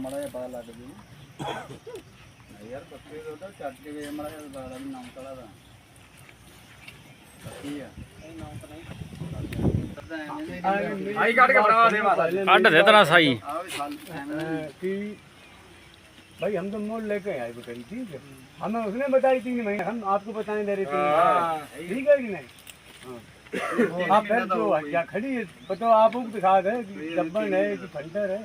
ਮੜਾ ਜਿਹਾ ਪਤਾ ਲੱਗ ਜੂ ਨਹੀਂ ਯਾਰ ਪੱਕੇ ਦਾ ਤਾਂ ਚੱਕ ਕੇ ਵੇ ਮੜਾ ਜਿਹਾ ਬਾਲਾ ਵੀ ਨਾਮ ਤਲਾ ਦਾ ਕੀ ਆ ਆਈ ਕੱਢ ਕੇ ਬਣਾ ਦੇ ਮਾਤਾ ਕੱਢ ਦੇ ਤਰਾ ਸਾਈ ਆਹ ਵੀ ਸਾਲ ਐਵੇਂ कि भाई हम तो मोल लेके आए बकरी ठीक है हमें उसने बताई तीन महीने हम आपको बताने दे रहे तीन महीने ठीक है कि नहीं हाँ। आप फिर जो क्या खड़ी है बताओ आप को दिखा दे कि गब्बन है कि फंटर है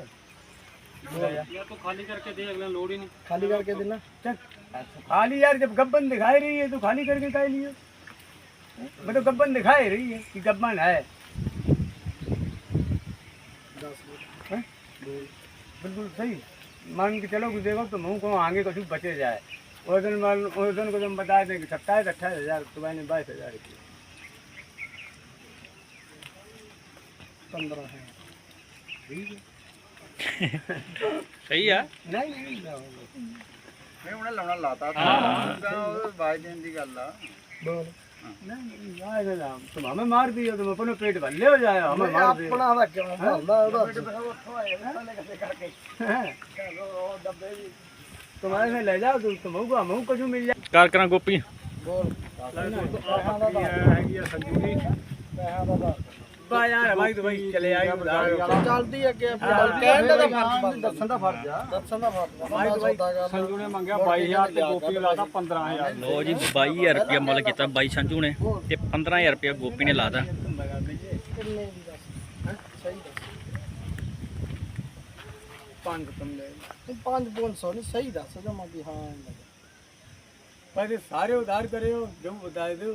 खाली करके देना। चल। खाली यार, जब गब्बन दिखा रही है तो खाली करके का लिए। मतलब तो गब्बन दिखाई रही है कि गब्बन है। बिल्कुल सही। मान के चलो कुछ देखो तो मुँह को आगे कुछ बचे जाए। उस दिन मान, उस दिन को तुम बता दें कि सत्ताईस, अट्ठाईस हज़ार तो मैंने बाईस हज़ार की पंद्रह है। ठीक है। ਸਹੀ ਆ नहीं नहीं नहीं ਨਹੀਂ ਉਹਨੇ ਲਾਉਣਾ ਲਾਤਾ ਤਾਂ ਉਹ ਬਾਜ ਦੇਣ ਦੀ ਗੱਲ ਆ बोल नहीं नहीं आएगा ना तुम हमें मार दियो तुम अपने पेट भल्ले हो जाए हमें मार दियो ਆਪਣਾ ਦਾ ਕਿਉਂ ਭਾਲਦਾ ਉਹਦਾ तुम ऐसे ले जाओ तुम तुम होगा मुंह को जो मिल जाए ਕਰ ਕਰਾਂ ਗੋਪੀ ਬੋਲ बा ਆ ਯਾਰ ਭਾਈ ਤੂੰ ਭਾਈ ਚਲੇ ਆਈ ਚੱਲਦੀ ਅੱਗੇ ਕਹਿਣ ਦਾ ਫ਼ਰਕ ਦੱਸਣ ਦਾ ਫ਼ਰਕ ਆ। ਦੱਸਣ ਦਾ ਫ਼ਰਕ ਭਾਈ ਤੂੰ ਭਾਈ ਸੰਜੂ ਨੇ ਮੰਗਿਆ 22000 ਤੇ ਗੋਪੀ ਨੇ ਲਾਤਾ 15000 ਲੋ ਜੀ 22000 ਰੁਪਏ ਮੁੱਲ ਕੀਤਾ ਬਾਈ ਸੰਜੂ ਨੇ ਤੇ 15000 ਰੁਪਏ ਗੋਪੀ ਨੇ ਲਾਤਾ। ਕਿੰਨੇ ਦੀ ਦੱਸ? ਸਹੀ ਦੱਸ। ਪੰਜ ਤੁੰਨੇ ਪੰਜ 500 ਨਹੀਂ ਸਹੀ ਦੱਸ ਜਮਾ ਵੀ ਹਾਂ। ਭਾਈ ਸਾਰੇ ਉਧਾਰ ਕਰਿਓ ਜਮ ਬਤਾ ਦਿਓ।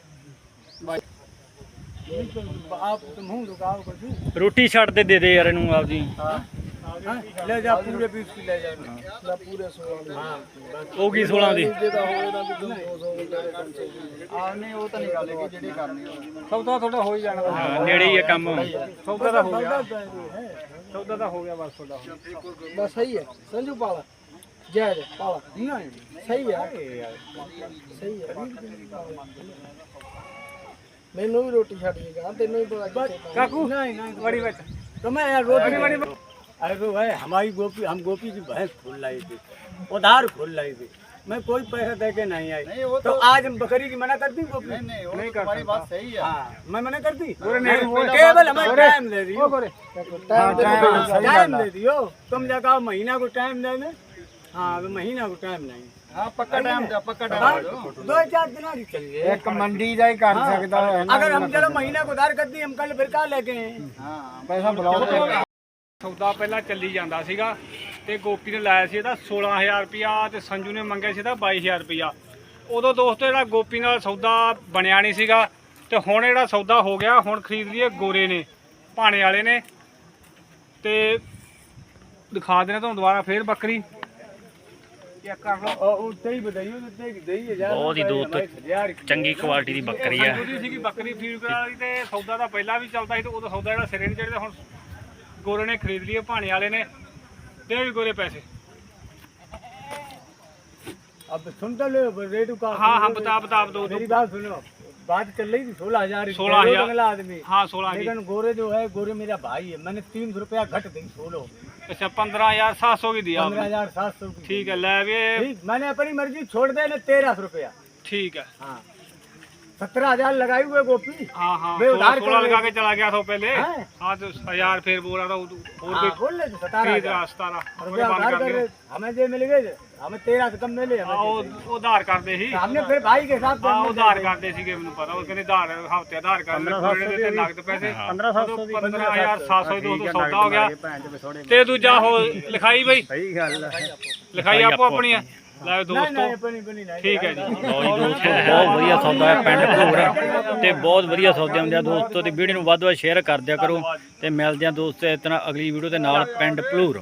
ਰੋਟੀ ਛੱਡ ਦੇ ਦੇ ਦੇ ਯਾਰ ਇਹਨੂੰ ਆਪਦੀ ਹਾਂ ਲੈ ਜਾ ਪੂਰੇ ਪੀਸ ਲੈ ਜਾ ਪੂਰੇ 16 ਹਾਂ ਉਹ ਕੀ 16 ਦੀ। ਆ ਨਹੀਂ ਉਹ ਤਾਂ ਨਹੀਂ ਗੱਲ ਜਿਹੜੀ ਕਰਨੀ ਸੌਦਾ ਤੁਹਾਡਾ ਹੋ ਹੀ ਜਾਣਾ। ਹਾਂ ਨੇੜੇ ਹੀ ਹੈ ਕੰਮ। ਸੌਦਾ ਤਾਂ ਹੋ ਗਿਆ। ਸੌਦਾ ਤਾਂ ਹੋ ਗਿਆ। ਬਸ ਤੁਹਾਡਾ। ਬਸ ਸਹੀ ਹੈ। ਸੰਜੂ ਪਾਲਾ। ਜੈ ਜੈ ਪਾਲਾ। ਨਹੀਂ ਸਹੀ ਹੈ। ਸਹੀ ਹੈ। ਮੈਨੂੰ ਵੀ ਰੋਟੀ ਛੱਡ ਜੇਗਾ ਤੈਨੂੰ ਵੀ ਪਤਾ ਕਿੱਥੇ ਪਾਉਣੀ। काकू नहीं नहीं बड़ी बात तो मैं यार रोटी बड़ी अरे तो भाई हमारी गोपी हम गोपी की भैंस खोल लाई थी उधार खोल लाई थी मैं कोई पैसा दे के नहीं आई नहीं, वो तो आज हम बकरी की मना कर दी गोपी नहीं नहीं वो नहीं तो तुम्हारी करता बात सही है हाँ मैं मना कर दी केवल हमें टाइम दे दियो टाइम दे दो। टाइम दे दियो तुम जगह महीना को टाइम दे दे हाँ अभी महीना को टाइम नहीं हाँ पक्का टाइम दे पक्का हाँ, टाइम दो चार दिन ही चलिए एक मंडी जाए कर सकता है अगर हम चलो महीना को उधार कर दी हम कल फिर कहा लेके आए हाँ पैसा बुलाओ ਸੌਦਾ ਪਹਿਲਾਂ ਚੱਲੀ ਜਾਂਦਾ ਸੀਗਾ ਤੇ ਗੋਪੀ ਨੇ ਲਾਇਆ ਸੀ ਇਹਦਾ 16000 ਰੁਪਿਆ ਤੇ ਸੰਜੂ ਨੇ ਮੰਗਿਆ ਸੀ ਇਹਦਾ 22000 ਰੁਪਿਆ ਉਦੋਂ ਦੋਸਤੋ ਜਿਹੜਾ ਗੋਪੀ ਨਾਲ ਸੌਦਾ ਬਣਿਆ ਨਹੀਂ ਸੀਗਾ ਤੇ ਹੁਣ ਜਿਹੜਾ ਸੌਦਾ ਹੋ ਗਿਆ ਹੁਣ ਖਰੀਦ ਲਈਏ ਗੋਰੇ ਨੇ ਭਾਣੇ ਵਾਲੇ ਨੇ ਤੇ ਦਿਖਾ ਦੇਣਾ ਤੁਹਾਨੂੰ ਦੁਬਾਰਾ ਫੇਰ ਬੱਕਰੀ ਚੈੱਕ ਕਰ ਲਓ और उतने ही बताइए उतने ही दे ही हजार बहुत ही दूर हमारे हजार की। ਚੰਗੀ ਕੁਆਲਿਟੀ ਦੀ ਬੱਕਰੀ ਆ ਸੰਜੂ ਦੀ ਸੀਗੀ ਬੱਕਰੀ ਫੀਡ ਵਾਲੀ ਤੇ ਸੌਦਾ ਤਾਂ ਪਹਿਲਾਂ ਵੀ ਚੱਲਦਾ ਸੀ ਤੇ ਉਦੋਂ ਸੌਦਾ ਜਿਹੜਾ ਸਿਰੇ ਨਹੀਂ ਚੜਦਾ ਹੁਣ ਗੋਰੇ ਨੇ ਖਰੀਦ ਲਈਏ ਭਾਣੇ ਵਾਲੇ ਨੇ ਦੇ ਵੀ ਗੋਰੇ ਪੈਸੇ अब सुन तो लो रेट का हाँ हाँ बता बता दो मेरी बात सुनो बात चल रही थी सोलह हजार 16,000 अगला आदमी हाँ सोलह की लेकिन गोरे जो है गोरे मेरा भाई है मैंने तीन सौ रुपया घट दी सोलह अच्छा पंद्रह हजार सात सौ की दिया पंद्रह आपने हजार सात सौ की ठीक है ले भी ठीक मैंने अपनी मर्जी छोड़ दे तेरह सौ रुपया ठीक है हाँ सत्रह हजार लगाए हुए गोपी हाँ हाँ वे उधार सोलह कर लगा रहे के चला गया था पहले हैं? हाँ तो हजार फिर बोल रहा था वो- और हाँ, भी बोल ले सतारह खरीद हजार रहा सतारह रुपया बंद उधार कर कर दिया रहे हमें जे मिल गए हमें तेरह से कम मिले हाँ, हमें ਉਹ ਉਹ ਉਧਾਰ ਕਰਦੇ ਸੀ तो हमने फिर भाई के साथ ਹਾਂ हमने ਉਧਾਰ ਕਰਦੇ ਸੀਗੇ ਮੈਨੂੰ ਪਤਾ ਉਹ ਕਹਿੰਦੇ ਉਧਾਰ ਹਫਤੇ ਉਧਾਰ ਕਰਦੇ ਥੋੜੇ ਦੇ ਨਗਦ ਪੈਸੇ 15700 15700 ਹੀ ਦੋ ਸੌਦਾ ਹੋ ਗਿਆ ਤੇ ਦੂਜਾ ਹੋ ਲਿਖਾਈ ਬਈ सही गल ਲਿਖਾਈ ਆਪੋ ਆਪਣੀ ਆ ਦੋਸਤੋ ਬਹੁਤ ਵਧੀਆ ਸੌਦਾ ਪਿੰਡ ਭੋਗਰਾ ਤੇ ਬਹੁਤ ਵਧੀਆ ਸੌਦੇ ਹੁੰਦੇ ਆ ਦੋਸਤੋ ਤੇ ਵੀਡੀਓ ਨੂੰ ਵੱਧ ਵੱਧ ਸ਼ੇਅਰ ਕਰ ਦਿਆ ਕਰੋ। ਤੇ ਮਿਲਦੇ ਆ ਦੋਸਤੋ ਇਤਨਾ ਅਗਲੀ ਵੀਡੀਓ ਦੇ ਨਾਲ ਪਿੰਡ ਪਲੂਰ